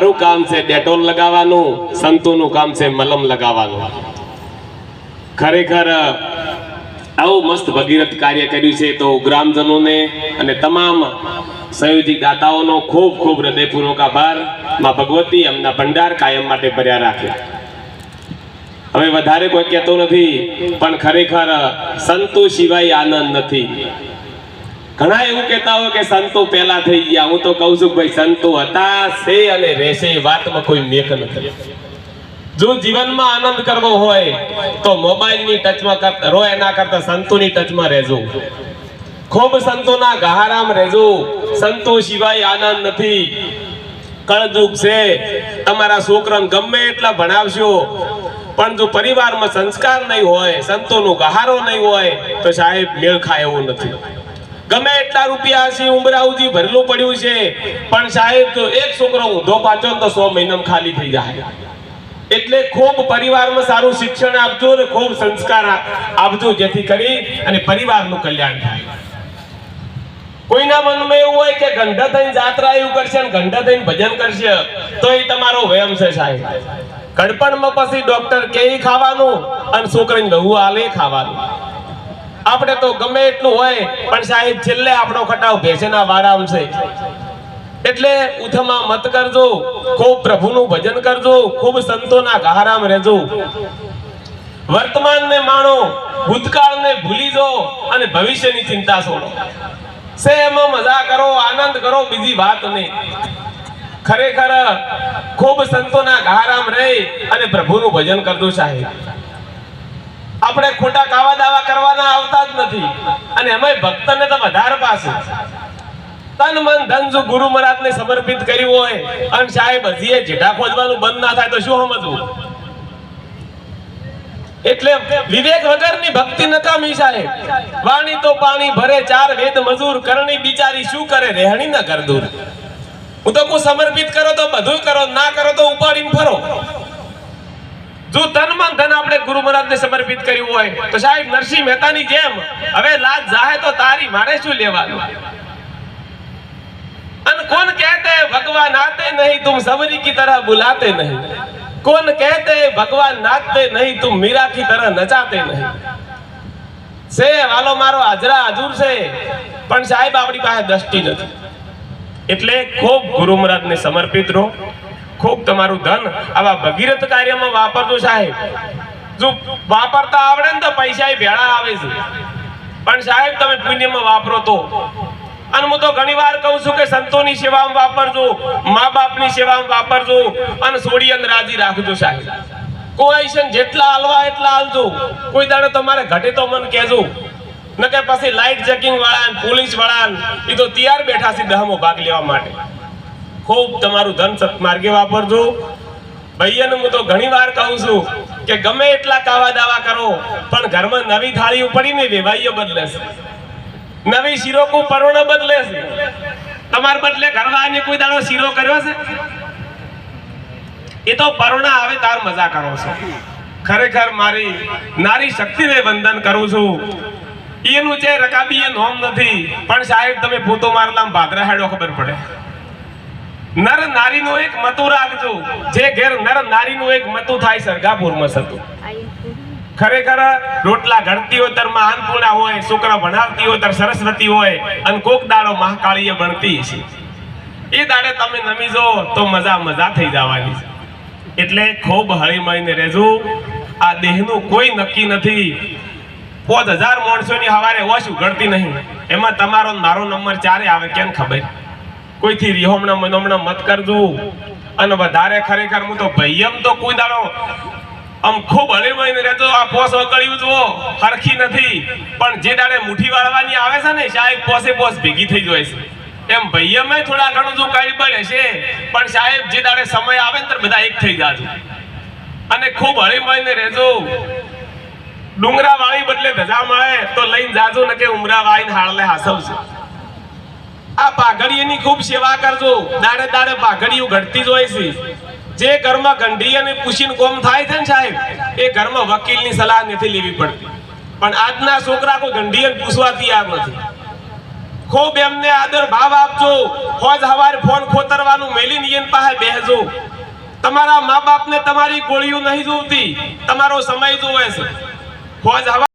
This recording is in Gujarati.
મારું કામ છે ડેટોલ લગાવવાનું, સંતોનું કામ છે મલમ લગાવવાનું. ખરેખર, આવું મસ્ત ભગીરથ કાર્ય કર્યું છે તો ગ્રામજનોને અને તમામ સંયોજિત દાતાઓનો ખૂબ ખૂબ હૃદયપૂર્વક આભાર. માં ભગવતી એમના ભંડાર કાયમ માટે ભર્યા રાખ્યા. હવે વધારે કોઈ કહેતો નથી, પણ ખરેખર સંતો સિવાય આનંદ નથી. ઘણા એવું કહેતા હોય કે સંતો પહેલા થઈ ગયા. હું તો કહું છું ભાઈ સંતો હતા, છે અને રહેશે વાતમાં કોઈ મેક નથી. જો જીવનમાં આનંદ કરવો હોય, તો મોબાઈલની ટચમાં રો એના કરતા સંતોની ટચમાં રહેજો. ખૂબ સંતોના ગહારામ રહેજો. સંતો સિવાય આનંદ નથી. કળજુગ છે. તમારા છોકરાને ગમે એટલા ભણાવશો. પણ જો પરિવારમાં સંસ્કાર નહીં હોય, સંતોનો ગહારો નહીં હોય, તો સાહેબ મેળ ખાય એવું નથી. ગમે એટલા રૂપિયા છે ઉમરાવજી ભરેલું પડ્યું છે. પણ સાહેબ જો એક છોકરો ઊંધો પાછો તો સો મહિનામાં ખાલી થઈ જાય. એટલે ખૂબ પરિવારમાં સારું શિક્ષણ આપજો અને ખૂબ સંસ્કાર આપજો જેથી કરી અને પરિવારનું કલ્યાણ થાય. કોઈના મનમાં એવું હોય કે ગંઢા થઈને જાત્રા એવું કરશે અને ગંઢા થઈને ભજન કરશે, તો એ તમારો વયમ છે સાહેબ. ગડપણમાં પછી ડોક્ટર કે ખાવાનું અને છોકરીને વહુ આલે ખાવાનું. આપણે તો ગમે એટલું હોય, પણ સાહેબ છેલ્લે આપણો ખટાવ ભેસેના વારામ છે એટલે ઉથમાં મત કરજો, ખૂબ પ્રભુનું ભજન કરજો, ખૂબ સંતોના ગહારામ રહેજો. વર્તમાનને માણો, ભૂતકાળને ભૂલી જો અને ભવિષ્યની ચિંતા છોડો. સે એમાં મજા કરો, આનંદ કરો, બીજી વાત નહીં. ખરેખર ખૂબ સંતોના ગહારામ રહી અને પ્રભુનું ભજન કરજો સાહેબ. આપણે ખોટા કાવા દાવા કરવાના આવતા જ નથી. અને એમાંય ભક્તને તો વધારે પાસે. તન મન ધન જો ગુરુ મહારાજને સમર્પિત કર્યું હોય, અને સાહેબ હજી જેઠા ખોદવાનું બંધ ના થાય તો શું સમજવું? એટલે વિવેક વગરની ભક્તિ નકામી સાહેબ. વાણી તો પાણી ભરે, ચાર વેદ મજૂર કરણી બિચારી શું કરે? રહેણી ન કર દૂર હું તો કોઈ સમર્પિત કરો તો બધું કરો, ના કરો તો ઉપાડીને ફરો. જો તન ધન આપણે ગુરુ મહારાજને સમર્પિત કર્યું હોય, તો સાહેબ નરસિંહ મહેતાની જેમ, હવે લાજ જાહે તો તારી મારે શું લેવાનું? કોણ કહેતે, ભગવાન આતે નહીં તુમ સબરી કી તરહ બુલાતે નહીં? કોણ કહેતે, ભગવાન નાચતે નહીં તુમ મીરા કી તરહ નચાતે નહીં? સે, વાલો મારો હાજરા હાજુર છે, પણ સાહેબ આપણી પાસે દ્રષ્ટિ નથી. એટલે ખૂબ ગુરુ મહારાજને સમર્પિત રહો. ખૂબ તમારું ધન આવા ભગીરથ કાર્યમાં વાપરજો સાહેબ. જો વાપરતા આવડે ને તો પૈસા ભેળા આવે છે. પણ સાહેબ, તમે પુણ્યમાં વાપરો તો. અને હું તો ઘણી વાર કહું છું કે સંતોની સેવામાં વાપરજો મા બાપની સેવામાં વાપરજો અને સોડિયન રાજી રાખજો સાહેબ. કોઈ છે જેટલા હાલવા એટલા હાલજો. કોઈ દાડો તમારે ઘટે તો મને કહેજો. ન કે પછી લાઇટ ચેકિંગ વાળા પોલીસવાળા એ તો તૈયાર બેઠા છે, દહમો ભાગ લેવા માટે. ખૂબ તમારું ધન સત્માર્ગે વાપરજો. ભૈયાને હું તો ઘણી વાર કહું છું કે ગમે એટલા કાવા દાવા કરો, પણ ઘરમાં નવી થાળી પડીને વેવાઈઓ બદલે છે. નવી શીરો કું પરોણ બદલે છે. તમાર બદલે ઘરવાળાને કોઈ દાડો શીરો કર્યો છે? એ તો પરોણા આવે તાર મજા કરો છો. ખરેખર મારી નારી શક્તિને વંદન કરું છું. એનું છે રકાબી એ નોમ નથી, પણ સાહેબ તમે પોતો મારલામ ભાદરા હેડો ખબર પડે. નર નારીનું એક મતું રાખજો. જે ઘેર નર નારીનું એક મતું થાય સરગાપુરમાં સતું. ખરેખર રોટલા ઘડતી હોય ત્યારે અન્નપૂર્ણા હોય છોકરા ભણાવતી હોય ત્યારે સરસ્વતી હોય, અને કોક દાડો મહાકાળીએ ભણતી છે એ દાડે તમે નમી જો, તો મજા મજા થઈ જવાની છે. એટલે ખૂબ હળીમળીને રહેજો. આ દેહનું કોઈ નક્કી નથી. પોત હજાર માણસોની હવારે ઓછ ઉઘડતી નહીં. એમાં તમારો મારો નંબર ચારે આવે, કેમ ખબર? કોઈથી રિહોમણા મનોમણા મત કરજો. અને વધારે ખરેખર હું તો ભૈયમ તો કોઈ દાડો આમ ખૂબ હળી મળીને રહેતો આ પોસ વકળ્યું જુઓ, હરખી નથી. પણ જે દાડે મુઠ્ઠી વાળવાની આવે છે ને, સાહેબ, પોસે પોસ ભેગી થઈ જાય છે. એમ ભૈયમે થોડા ઘણું જો કાઢી પડે છે, પણ સાહેબ, જે દાડે સમય આવે ને, ત્યારે બધા એક થઈ જાજો અને ખૂબ હળી મળીને રહેજો. ડુંગરા વાળી બદલે ધજા મળે, તો લઈને જાજો ને કે ઉમરા વાળીને હાળલે હાસવશે. આ પાઘડીની ખૂબ સેવા કરજો. દાડે દાડે પાઘડીઓ ઘટતી જ છે. જે ઘરમાં ગંઢી અને પૂછીને કોમ થાય છે ને સાહેબ, એ ઘરમાં વકીલની સલાહ નથી લેવી પડતી. પણ આજના છોકરા કોઈ ગંઢી અને પૂછવાથી આ નથી. ખૂબ એમને આદર ભાવ આપજો. ફોજ હવારે ફોન ખોતરવાનું મેલી નિયન પાસે બેહજો. તમારા મા બાપને તમારી ગોળીઓ નહીં જોવતી તમારો સમય જોવે છે. ફોજ હવારે